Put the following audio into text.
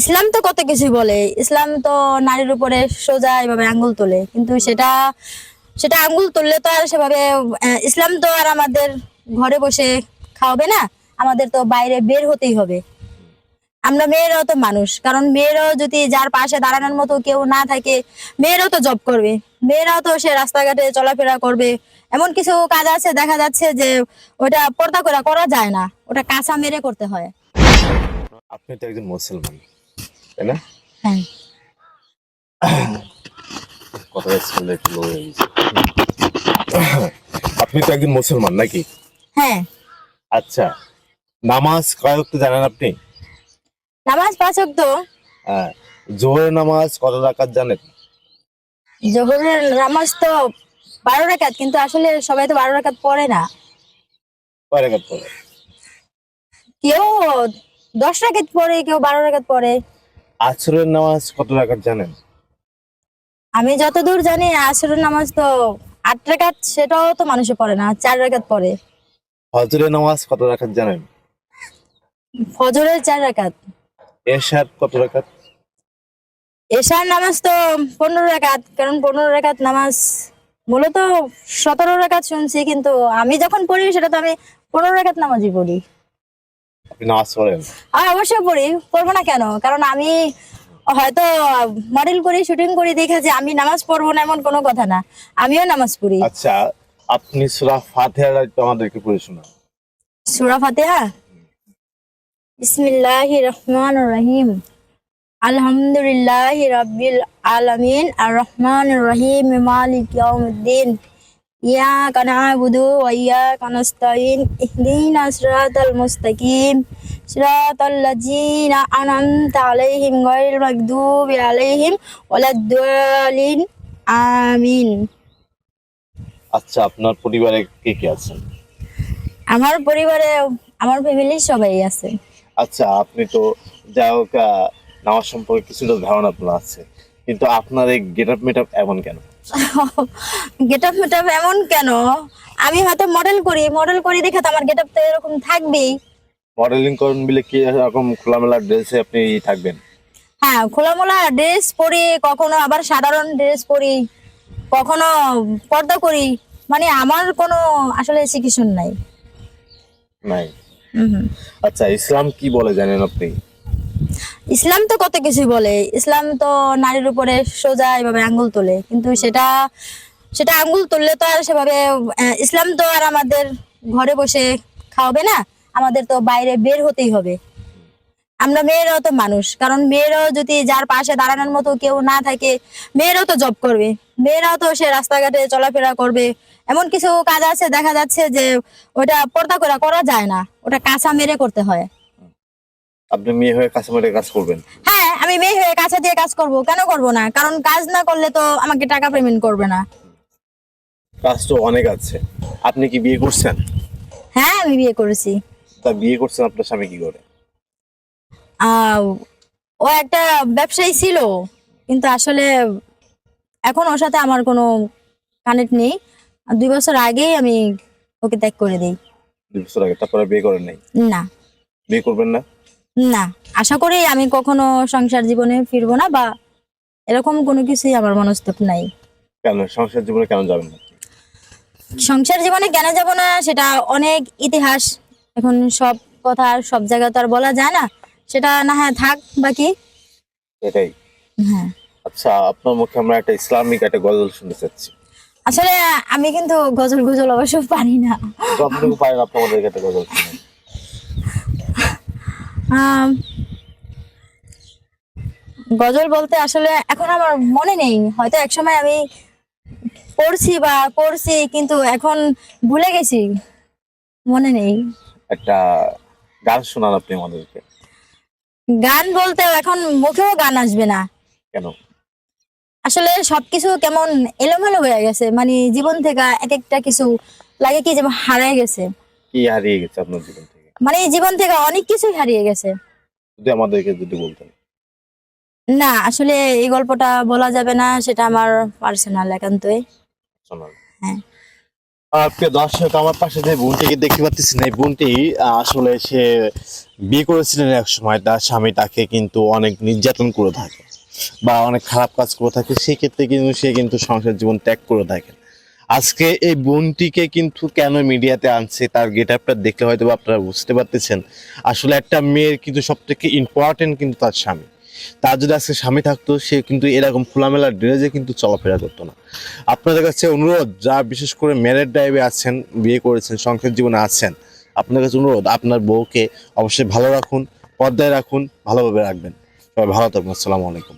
ইসলাম তো কত কিছু বলে। ইসলাম তো নারীর উপরে সোজা এভাবে আঙ্গুল তোলে। কিন্তু সেটা সেটা আঙ্গুল তুললে তো আর সেভাবে ইসলাম তো আর আমাদের ঘরে বসে খাওয়াবে না। আমাদের তো বাইরে বের হতেই হবে। আমরা মেয়েরাও তো মানুষ। কারণ মেয়েরাও যদি যার পাশে দাঁড়ানোর মতো কেউ না থাকে, মেয়েরাও তো জব করবে। মেয়েরাও তো সে রাস্তাঘাটে চলাফেরা করবে। এমন কিছু কাজ আছে, দেখা যাচ্ছে যে ওটা পর্দা করা করা যায় না। ওটা কাঁচা মেরে করতে হয়। আপনি তো একজন মুসলমান। তাই না? হ্যাঁ। কথা শুনলে একটু low হয়ে গেছে। আপনি তো একজন মুসলমান নাকি? হ্যাঁ। আচ্ছা নামাজ কয় ওয়াক্ত জানেন আপনি? নামাজ পাঁচ তো হ্যাঁ জোহরের নামাজ কত রাকাত জানেন? জোহরের নামাজ তো বারো রাকাত কিন্তু আসলে সবাই তো বারো রাকাত পড়ে না। কয় রাকাত পড়ে? কেউ দশ রাকাত পড়ে কেউ বারো রাকাত পড়ে। আসরের নামাজ কত রাকাত জানেন? আমি যতদূর জানি আসরের নামাজ তো আট রাকাত সেটাও তো মানুষে পড়ে না চার রাকাত পড়ে। হজরের নামাজ কত রাকাত জানেন? ফজরের চার রাকাত। এশার কত রাকাত? এশার নামাজ তো পনেরো রাকাত কারণ পনেরো রাকাত নামাজ মূলত সতেরো রাকাত শুনছি কিন্তু আমি যখন পড়ি সেটা তো আমি পনেরো রাকাত নামাজই পড়ি। নামাজ পড়েন আর অবশ্যই পড়ি পড়ব না কেন? কারণ আমি হয়তো মডেল করি শুটিং করি দেখে যে আমি নামাজ পড়ব না এমন কোনো কথা না। আমিও নামাজ পড়ি। আচ্ছা আপনি সুরা একটু আমাদেরকে পড়ে শোনান। সুরা ফাতিহা? বিসমিল্লাহি রহমান রহিম। আলহামদুলিল্লাহ রাব্বিল আলামিন। আর রহমান রহিম মালিক ইয়াউমিদ্দিন। ইয়াকা না'বুদু ওয়া ইয়াকা নাস্তাইন ইহদিনা সিরাতাল মুস্তাকিম। সিরাতাল লাযিনা আন'আমতা আলাইহিম গায়রিল মাগদুবি আলাইহিম ওয়ালাদ-দালিন আমিন। আচ্ছা আপনার পরিবারে কে কে আছেন? আমার পরিবারে আমার ফ্যামিলির সবাই আছে। আচ্ছা আপনি তো যাই হোক নামাজ সম্পর্কে কিছুটা ধারণা আপনার আছে। কিন্তু আপনার এই গেট আপ মেট আপ এমন কেন? গেট আপ মেট এমন কেন? আমি হয়তো মডেল করি মডেল করি দেখে তো আমার গেট আপ তো এরকম থাকবেই। মডেলিং করেন বলে কি এরকম খোলামেলা ড্রেসে আপনি থাকবেন? হ্যাঁ খোলামোলা ড্রেস পরি কখনো আবার সাধারণ ড্রেস পরি কখনো পর্দা করি। মানে আমার কোনো আসলে চিকিৎসন নাই। নাই। আচ্ছা ইসলাম কি বলে জানেন আপনি? ইসলাম তো কত কিছু বলে। ইসলাম তো নারীর উপরে সোজা এভাবে আঙ্গুল তোলে। কিন্তু সেটা সেটা আঙ্গুল তুললে তো আর সেভাবে ইসলাম তো আর আমাদের ঘরে বসে খাওয়াবে না। আমাদের তো বাইরে বের হতেই হবে। আমরা মেয়েরাও তো মানুষ। কারণ মেয়েরাও যদি যার পাশে দাঁড়ানোর মতো কেউ না থাকে, মেয়েরাও তো জব করবে। মেয়েরাও তো সে রাস্তাঘাটে চলাফেরা করবে। এমন কিছু কাজ আছে, দেখা যাচ্ছে যে ওটা পর্দা করা করা যায় না। ওটা কাঁচা মেরে করতে হয়। আপনি মেয়ে হয়ে কাছামারে কাজ করবেন। হ্যাঁ আমি মেয়ে হয়ে কাছে দিয়ে কাজ করব। কেন করব না? কারণ কাজ না করলে তো আমাকে টাকা পেমেন্ট করবে না। কাজ তো অনেক আছে। আপনি কি বিয়ে করছেন? হ্যাঁ আমি বিয়ে করেছি। তা বিয়ে করছেন আপনার স্বামী কি করে? আহ, ও একটা ব্যবসায়ী ছিল কিন্তু আসলে এখন ওর সাথে আমার কোনো কানেক্ট নেই। আর দুই বছর আগেই আমি ওকে ত্যাগ করে দিই। দুই বছর আগে তারপরে বিয়ে করেন নাই? না। বিয়ে করবেন না? না আশা করি আমি কখনো সংসার জীবনে ফিরবো না বা এরকম কোনো কিছুই আমার মনস্তব নাই। কেন? সংসার জীবনে কেন যাবেন না? সংসার জীবনে কেন যাব না সেটা অনেক ইতিহাস। এখন সব কথা আর সব জায়গা তো আর বলা যায় না। সেটা না হয় থাক বাকি এটাই। হ্যাঁ। আচ্ছা আপনার মুখে আমরা একটা ইসলামিক একটা গজল শুনতে চাচ্ছি। আসলে আমি কিন্তু গজল গজল অবশ্য পারি না। যতটুকু পারেন আপনি আমাদেরকে একটা গজল আম, গজল বলতে আসলে এখন আমার মনে নেই। হয়তো একসময় আমি পড়ছি বা করছি কিন্তু এখন ভুলে গেছি। মনে নেই। একটা গান শোনান আপনি আমাদেরকে। গান বলতে এখন মুখেও গান আসবে না। কেন? আসলে সবকিছু কেমন এলোমেলো হয়ে গেছে। মানে জীবন থেকে এক একটা কিছু লাগে কি যেমন হারায় গেছে। কি হারিয়ে গেছে আপনার জীবন থেকে? মানে জীবন থেকে অনেক কিছুই হারিয়ে গেছে। যদি আমাদেরকে যদি বলতেন। না আসলে এই গল্পটা বলা যাবে না সেটা আমার পার্সোনাল একান্তই। হ্যাঁ। প্রিয় দর্শক আমার পাশে যে বোনটিকে দেখতে পাচ্ছেন এই বোনটি আসলে সে বিয়ে করেছিলেন এক সময় তার স্বামী তাকে কিন্তু অনেক নির্যাতন করে থাকে বা অনেক খারাপ কাজ করে থাকে। সেই ক্ষেত্রে কিন্তু সে কিন্তু সংসার জীবন ত্যাগ করে থাকে। আজকে এই বোনটিকে কিন্তু কেন মিডিয়াতে আনছে, তার গেট আপটা দেখলে হয়তো আপনারা বুঝতে পারতেছেন। আসলে একটা মেয়ের কিন্তু সব থেকে ইম্পর্টেন্ট কিন্তু তার স্বামী। তার যদি আজকে স্বামী থাকতো, সে কিন্তু এরকম খোলামেলা ড্রেসে কিন্তু চলাফেরা করতো না। আপনাদের কাছে অনুরোধ, যা বিশেষ করে ম্যারেড ড্রাইভে আছেন, বিয়ে করেছেন, সংসার জীবনে আছেন আপনার কাছে অনুরোধ, আপনার বউকে অবশ্যই ভালো রাখুন, পর্দায় রাখুন, ভালোভাবে রাখবেন। সবাই ভালো থাকবেন আসসালামু আলাইকুম।